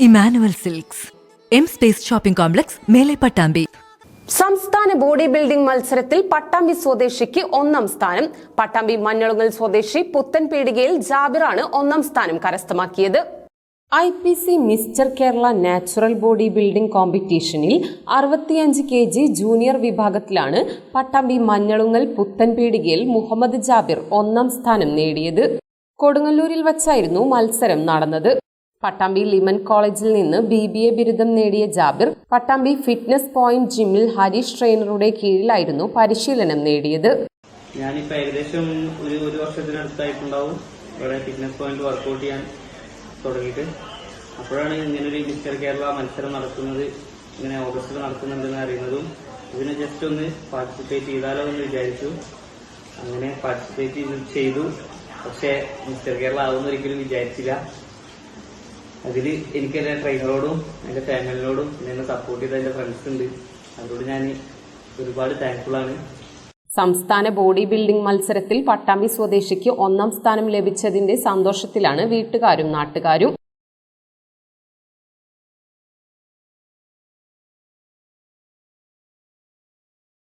Emmanuel silks. M space shopping complex മേലെ പട്ടാമ്പി. സംസ്ഥാന body building മത്സരത്തിൽ പട്ടാമ്പി സ്വദേശിക്ക് ഒന്നാം സ്ഥാനം. പട്ടാമ്പി മഞ്ഞളുങ്ങൽ സ്വദേശി പുത്തൻപീടികയിൽ ജാബിറാണ് ഒന്നാം സ്ഥാനം കരസ്ഥമാക്കിയത്. I P C mister Kerala natural body building കോമ്പറ്റീഷനിൽ അറുപത്തിയഞ്ച് കെ ജി ജൂനിയർ വിഭാഗത്തിലാണ് പട്ടാമ്പി മഞ്ഞളുങ്ങൽ പുത്തൻപീടികയിൽ മുഹമ്മദ് ജാബിർ ഒന്നാം സ്ഥാനം നേടിയത്. കൊടുങ്ങല്ലൂരിൽ വച്ചായിരുന്നു മത്സരം നടന്നത്. പട്ടാമ്പി ലിമൻ കോളേജിൽ നിന്ന് ബി ബി എ ബിരുദം നേടിയ ജാബിർ പട്ടാമ്പി ഫിറ്റ്നസ് പോയിന്റ് ജിമ്മിൽ ഹരീഷ് ട്രെയിനറുടെ കീഴിലായിരുന്നു പരിശീലനം നേടിയത്. ഞാനിപ്പോൾ ഏകദേശം ഒരു ഒരു വർഷത്തിനടുത്തായിട്ടുണ്ടാവും ഇവിടെ ഫിറ്റ്നസ് പോയിന്റ് വർക്കൗട്ട് ചെയ്യാൻ തുടങ്ങിയിട്ട്. അപ്പോഴാണ് ഇങ്ങനൊരു മിസ്റ്റർ കേരള മത്സരം നടക്കുന്നത് ഇങ്ങനെ ഓഗസ്റ്റിൽ നടക്കുന്നുണ്ടെന്ന് അറിയുന്നതും ഇതിന് ജസ്റ്റ് ഒന്ന് പാർട്ടിസിപ്പേറ്റ് ചെയ്താലോ എന്ന് വിചാരിച്ചു. അങ്ങനെ പാർട്ടിസിപ്പേറ്റ് ചെയ്തു. പക്ഷേ മിസ്റ്റർ കേരള ആവുമെന്ന് ഒരിക്കലും വിചാരിച്ചില്ല. അതിൽ എനിക്ക് എന്റെ ട്രെയിനറോടും എന്റെ ഫാമിലിനോടും പിന്നെ എന്നെ സപ്പോർട്ട് ചെയ്ത എന്റെ ഫ്രണ്ട്സ് ഉണ്ട്. അവരോട് ഞാൻ ഒരുപാട് താങ്ക്ഫുൾ ആണ്. സംസ്ഥാന ബോഡി ബിൽഡിംഗ് മത്സരത്തിൽ പട്ടാമ്പി സ്വദേശിക്ക് ഒന്നാം സ്ഥാനം ലഭിച്ചതിന്റെ സന്തോഷത്തിലാണ് വീട്ടുകാരും നാട്ടുകാരും.